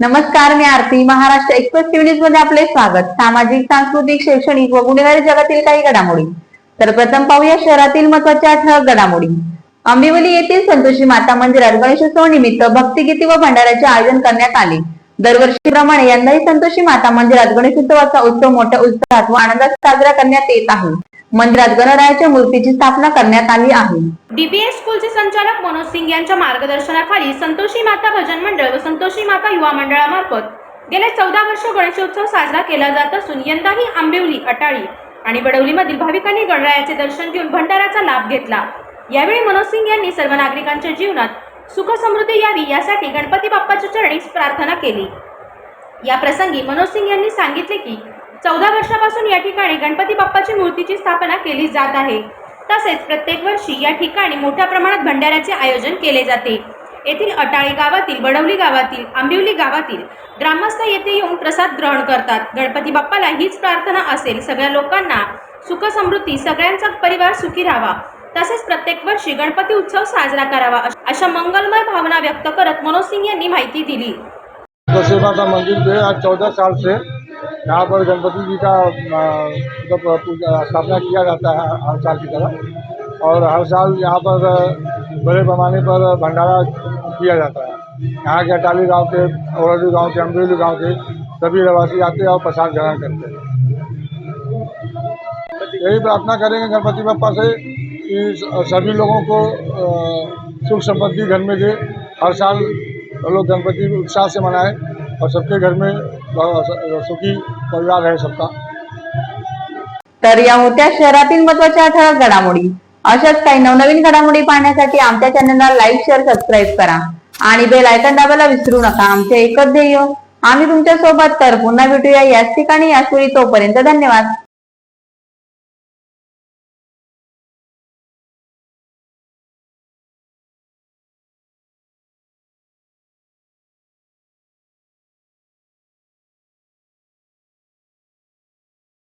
नमस्कार मी Aarti. Maharashtra express TV न्यूजमध्ये आपले स्वागत. सामाजिक सांस्कृतिक शैक्षणिक व गुन्हेगारी जगातील काही घडामोडी. तर प्रथम पाहूया शहरातील महत्त्वाच्या ठळक घडामोडी. आंबिवली येथील संतोषी माता मंदिरात गणेशोत्सव निमित्त भक्तिगीती व भंडाऱ्याचे आयोजन करण्यात आले. दरवर्षीप्रमाणे यंदाही संतोषी माता मंदिरात गणेशोत्सवाचा उत्सव मोठ्या उत्साहात व आनंदात साजरा करण्यात येत आहे. मंदिरात गणरायाच्या मूर्तीची स्थापना करण्यात आली आहे. डीबीएस स्कूलचे संचालक मनोज सिंग यांच्या मार्गदर्शनाखाली संतोषी माता भजन मंडळ व संतोषी माता युवा मंडळामार्फत गेले चौदा वर्ष गणेशोत्सव साजरा केला जात असून यंदाही आंबिवली अटाळी आणि बडवलीमधील भाविकांनी गणरायाचे दर्शन घेऊन भंडाराचा लाभ घेतला. यावेळी मनोज सिंग यांनी सर्व नागरिकांच्या जीवनात सुख समृद्धी यावी यासाठी गणपती बाप्पाच्या चरणी प्रार्थना केली. या प्रसंगी मनोज सिंग यांनी सांगितले की चौदा वर्षापासून या ठिकाणी गणपती बाप्पाची मूर्तीची स्थापना केली जात आहे. तसेच प्रत्येक वर्षी या ठिकाणी मोठ्या प्रमाणात भंडाऱ्याचे आयोजन केले जाते. येथील अटाळी गावातील बडवली गावातील आंबिवली गावातील ग्रामस्थ येथे येऊन प्रसाद ग्रहण करतात. गणपती बाप्पाला हीच प्रार्थना असेल सगळ्या लोकांना सुख समृद्धी सगळ्यांचा परिवार सुखी राहावा. तसेच प्रत्येक वर्षी गणपती उत्सव साजरा करावा अशा मंगलमय भावना व्यक्त करत मनोज सिंग यांनी माहिती दिली. मंदिर आज चौदह साल से यहाँ पर गणपति जी का मतलब पूजा, स्थापना किया जाता है हर साल की तरह। और हर साल यहाँ पर, बड़े पैमाने पर भंडारा किया जाता है। यहाँ के अटाली गाँव के औरडी गाँव के, अमरेली गाँव के सभी रहवासी आते हैं और प्रसाद ग्रहण करते हैं। यही प्रार्थना करेंगे गणपति बप्पा से कि सभी लोगों को सुख समृद्धि घर में दे। हर साल लोग गणपति उत्साह से मनाएँ और सबके घर में सुखी परिवार आहे सबका. तर या होत्या शहरातील महत्त्वाच्या ठळक घडामोडी. अशाच काही नवनवीन घडामोडी पाहण्यासाठी आमच्या चॅनलला लाईक शेअर सबस्क्राईब करा. आणि बेल आयकन दाबायला विसरू नका. आमचे एकच ध्येय आम्ही तुमच्यासोबत तर पुन्हा भेटूया याच ठिकाणी याच वेळी तोपर्यंत धन्यवाद.